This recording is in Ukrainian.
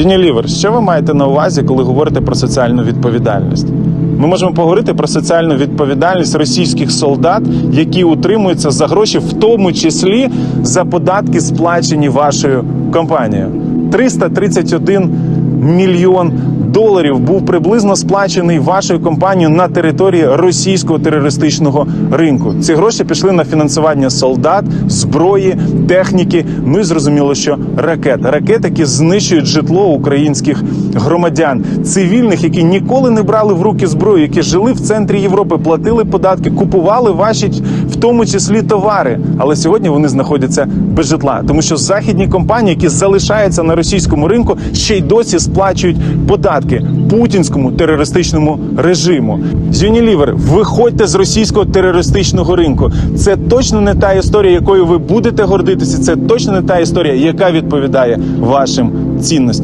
Unilever, що ви маєте на увазі, коли говорите про соціальну відповідальність? Ми можемо поговорити про соціальну відповідальність російських солдат, які утримуються за гроші, в тому числі за податки, сплачені вашою компанією. 331 мільйон доларів був приблизно сплачений вашою компанією на території російського терористичного ринку. Ці гроші пішли на фінансування солдат, зброї, техніки. Ну і зрозуміло, що ракет. Ракет, які знищують житло українських громадян, цивільних, які ніколи не брали в руки зброю, які жили в центрі Європи, платили податки, купували ваші, тому числі товари. Але сьогодні вони знаходяться без житла, тому що західні компанії, які залишаються на російському ринку, ще й досі сплачують податки путінському терористичному режиму. З Unilever, виходьте з російського терористичного ринку. Це точно не та історія, якою ви будете гордитися. Це точно не та історія, яка відповідає вашим цінностям.